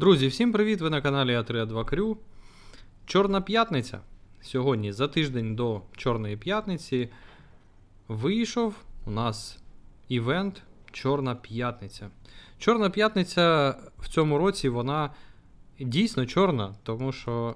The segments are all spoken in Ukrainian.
Друзі, всім привіт! Ви на каналі А3А2 Крю. Чорна п'ятниця. Сьогодні за тиждень до Чорної п'ятниці вийшов у нас івент Чорна п'ятниця. Чорна п'ятниця в цьому році вона дійсно чорна, тому що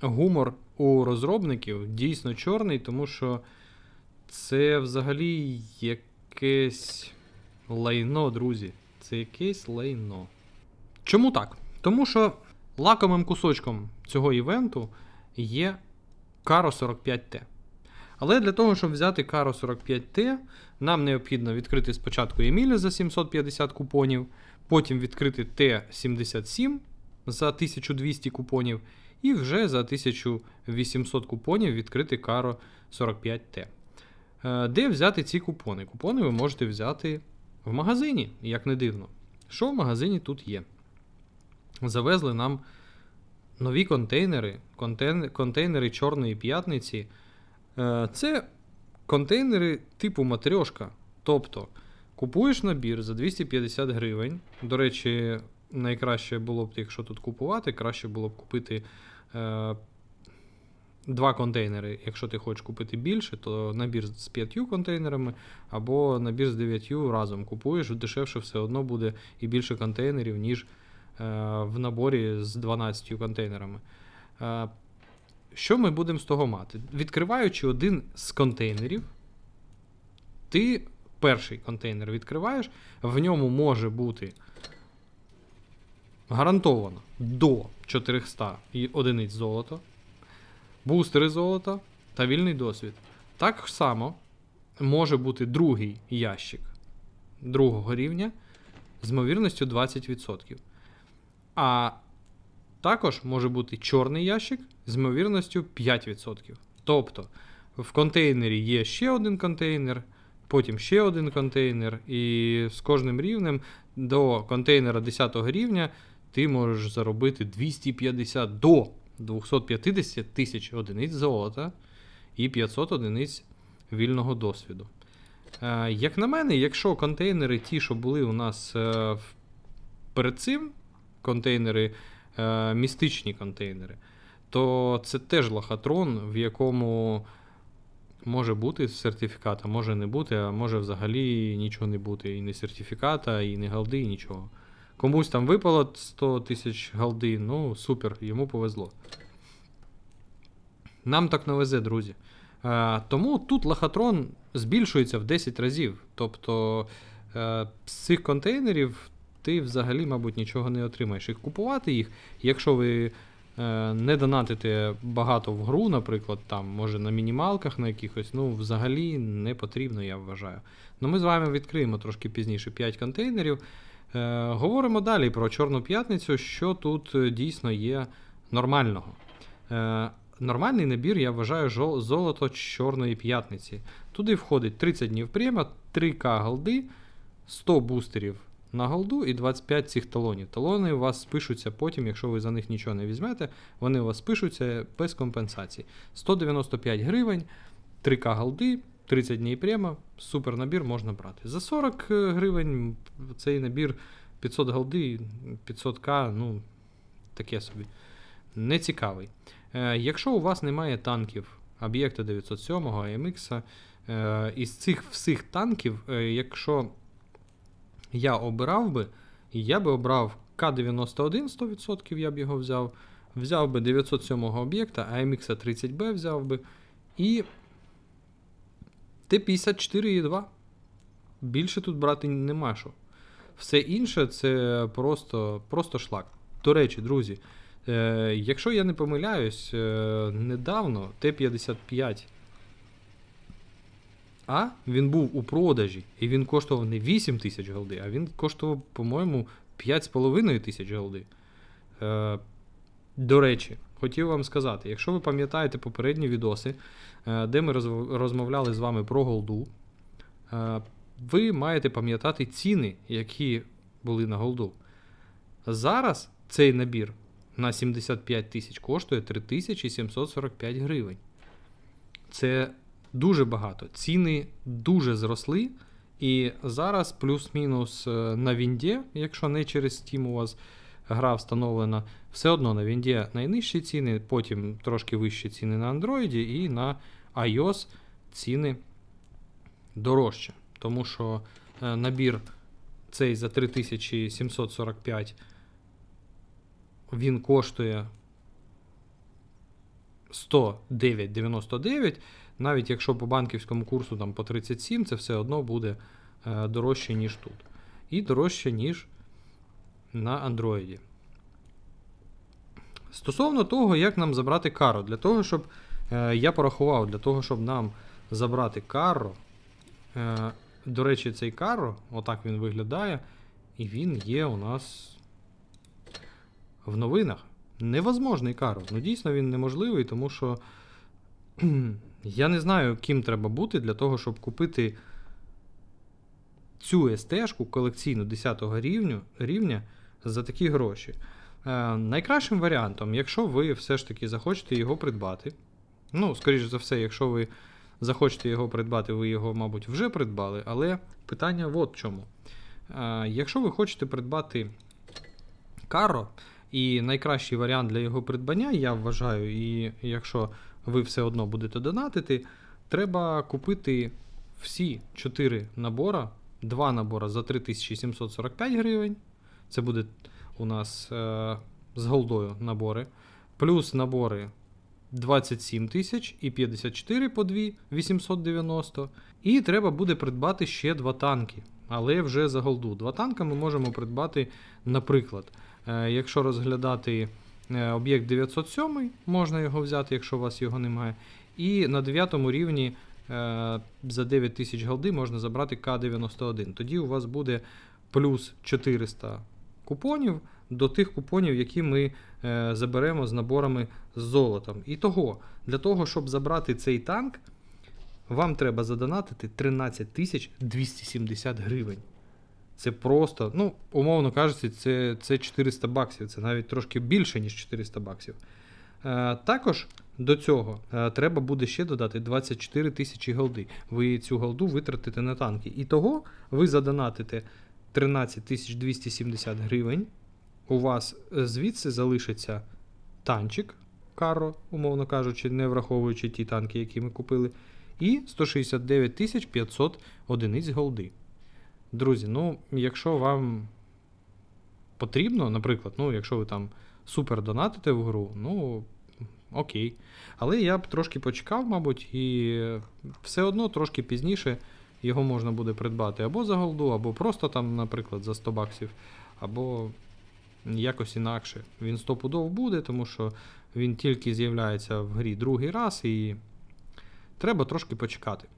гумор у розробників дійсно чорний, тому що це взагалі якесь лайно, друзі. Це якесь лайно. Чому так? Тому що лакомим кусочком цього івенту є Caro 45T. Але для того, щоб взяти Caro 45T, нам необхідно відкрити спочатку Емілі за 750 купонів, потім відкрити Т77 за 1200 купонів, і вже за 1800 купонів відкрити Caro 45T. Е, Де взяти ці купони? Купони ви можете взяти в магазині, як не дивно. Що в магазині тут є? Завезли нам нові контейнери, контейн- контейнери Чорної п'ятниці. Е, Це контейнери типу матрьошка. Тобто купуєш набір за 250 гривень. До речі, найкраще було б, якщо тут купувати, краще було б купити е, два контейнери. Якщо ти хочеш купити більше, то набір з п'ятью контейнерами або набір з дев'ятью разом купуєш, дешевше все одно буде і більше контейнерів, ніж в наборі з 12 контейнерами. Е, що ми будемо з того мати? Відкриваючи один з контейнерів, ти перший контейнер відкриваєш, в ньому може бути гарантовано до 400 одиниць золота, бустери золота та вільний досвід. Так само може бути другий ящик другого рівня з ймовірністю 20%. А також може бути чорний ящик з ймовірністю 5%. Тобто в контейнері є ще один контейнер, потім ще один контейнер, і з кожним рівнем до контейнера 10 рівня ти можеш заробити 250 до 250 тисяч одиниць золота і 500 одиниць вільного досвіду. Е, Як на мене, якщо контейнери ті, що були у нас е, перед цим, контейнери, е, містичні контейнери, то це теж лохотрон, в якому може бути сертифікат, а може не бути, а може взагалі нічого не бути. І не сертифіката, і не галди, і нічого. Комусь там випало 100 тисяч галди, ну супер, йому повезло. Нам так не везе, друзі. Е, тому тут лохотрон збільшується в 10 разів. Тобто е, з цих контейнерів ти взагалі, мабуть, нічого не отримаєш. І купувати їх, якщо ви е, не донатите багато в гру, наприклад, там, може на мінімалках на якихось, ну, взагалі не потрібно, я вважаю. Ну, ми з вами відкриємо трошки пізніше 5 контейнерів. Е, говоримо далі про Чорну п'ятницю, що тут е, дійсно є нормального. Е, нормальний набір, я вважаю, золото Чорної п'ятниці. Туди входить 30 днів према, 3К голди, 100 бустерів на голду і 25 цих талонів. Талони у вас спишуться потім, якщо ви за них нічого не візьмете, вони у вас спишуться без компенсації. 195 гривень, 3К голди, 30 днів према, супер набір можна брати. За 40 гривень цей набір 500 голди, 500к, ну, таке собі. Нецікавий. Е, якщо у вас немає танків об'єкта 907 AMX, е, із цих всіх танків, е, якщо я обирав би, я би обрав К-91 100%, я б його взяв. Взяв би 907 об'єкта, AMX 30B взяв би. І Т-54Е2. Більше тут брати нема що. Все інше це просто, просто шлак. До речі, друзі, е, якщо я не помиляюсь, е, недавно Т-55 а він був у продажі, і він коштував не 8 тисяч голди, а він коштував, по-моєму, 5,5 тисяч голди. Е, до речі, хотів вам сказати, якщо ви пам'ятаєте попередні відоси, е, де ми розмовляли з вами про голду, е, ви маєте пам'ятати ціни, які були на голду. Зараз цей набір на 75 тисяч коштує 3745 гривень. Це дуже багато. Ціни дуже зросли. І зараз плюс-мінус е, на Вінді, якщо не через Steam у вас, гра встановлена, все одно на Вінді найнижчі ціни, потім трошки вищі ціни на Android і на iOS ціни дорожче. Тому що е, набір цей за 3745 він коштує 109,99. Навіть якщо по банківському курсу там по 37, це все одно буде е, дорожче, ніж тут. І дорожче, ніж на Android. Стосовно того, як нам забрати кару, для того, щоб е, я порахував, для того, щоб нам забрати кару. Е, до речі, цей каро, отак він виглядає, і він є у нас в новинах. Невозможний каро. Ну, дійсно, він неможливий, тому що я не знаю, ким треба бути для того, щоб купити цю СТ-шку колекційну 10 рівню, рівня за такі гроші. Е, найкращим варіантом, якщо ви все ж таки захочете його придбати, ну, скоріш за все, якщо ви захочете його придбати, ви його, мабуть, вже придбали, але питання от в чому. Е, якщо ви хочете придбати каро, і найкращий варіант для його придбання, я вважаю, і якщо ви все одно будете донатити, треба купити всі 4 набора, два набора за 3745 гривень. Це буде у нас е, з голдою набори. Плюс набори 27 тисяч і 54 по 2 890. І треба буде придбати ще два танки, але вже за голду. Два танка ми можемо придбати, наприклад. Е, Якщо розглядати об'єкт 907, можна його взяти, якщо у вас його немає. І на 9 рівні е, за 9 тисяч голди можна забрати К91. Тоді у вас буде плюс 400 купонів до тих купонів, які ми е, заберемо з наборами з золотом. І того, для того, щоб забрати цей танк, вам треба задонатити 13 тисяч 270 гривень. Це просто, ну, умовно кажучи, це, це 400 баксів, це навіть трошки більше, ніж 400 баксів. Е, також до цього е, треба буде ще додати 24 тисячі голди. Ви цю голду витратите на танки. І того ви задонатите 13 270 гривень. У вас е, звідси залишиться танчик Карро, умовно кажучи, не враховуючи ті танки, які ми купили. І 169 500 одиниць голди. Друзі, ну, якщо вам потрібно, наприклад, ну, якщо ви там супер донатите в гру, ну окей. Але я б трошки почекав, мабуть, і все одно трошки пізніше його можна буде придбати або за голду, або просто там, наприклад, за 100 баксів, або якось інакше. Він стопудов буде, тому що він тільки з'являється в грі другий раз, і треба трошки почекати.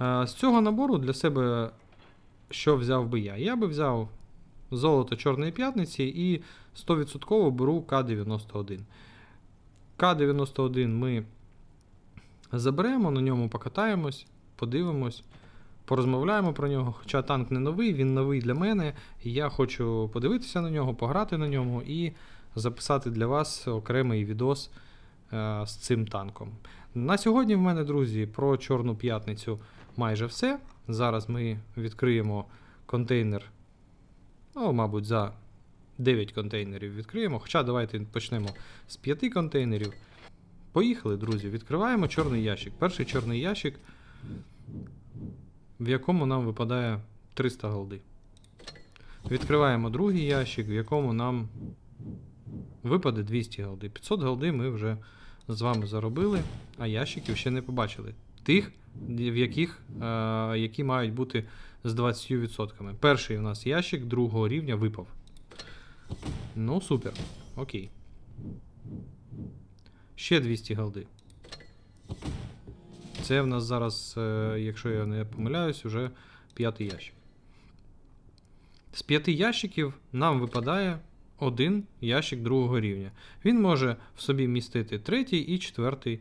Е, З цього набору для себе що взяв би я? Я би взяв золото Чорної п'ятниці і 100% беру К91. К91 ми заберемо, на ньому покатаємось, подивимось, порозмовляємо про нього. Хоча танк не новий, він новий для мене. Я хочу подивитися на нього, пограти на ньому і записати для вас окремий відос е, з цим танком. На сьогодні в мене, друзі, про Чорну п'ятницю майже все. Зараз ми відкриємо контейнер, ну, мабуть, за 9 контейнерів відкриємо. Хоча давайте почнемо з 5 контейнерів. Поїхали, друзі. Відкриваємо чорний ящик. Перший чорний ящик, в якому нам випадає 300 голди. Відкриваємо другий ящик, в якому нам випаде 200 голди. 500 голди ми вже з вами заробили, а ящиків ще не побачили. Тих, в яких, е, які мають бути з 20%. Перший у нас ящик другого рівня випав. Ну, супер. Окей. Ще 200 голди. Це в нас зараз, е, якщо я не помиляюсь, уже п'ятий ящик. З п'яти ящиків нам випадає один ящик другого рівня. Він може в собі містити третій і четвертий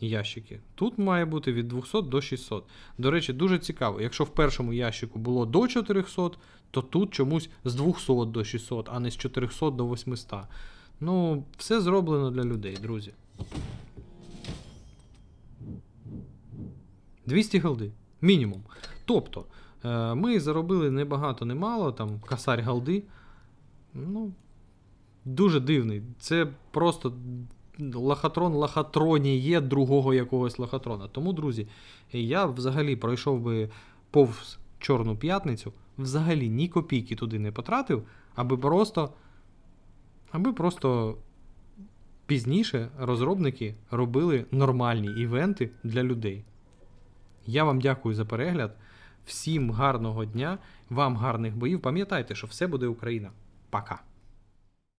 ящики. Тут має бути від 200 до 600. До речі, дуже цікаво. Якщо в першому ящику було до 400, то тут чомусь з 200 до 600, а не з 400 до 800. Ну, все зроблено для людей, друзі. 200 голди. Мінімум. Тобто, е, ми заробили не багато, не там касарь голди. Ну, дуже дивний. Це просто лохотрон лохотроніє другого якогось лохотрона. Тому, друзі, я взагалі пройшов би повз Чорну п'ятницю, взагалі ні копійки туди не потратив, аби просто, аби просто пізніше розробники робили нормальні івенти для людей. Я вам дякую за перегляд. Всім гарного дня, вам гарних боїв. Пам'ятайте, що все буде Україна. Пока.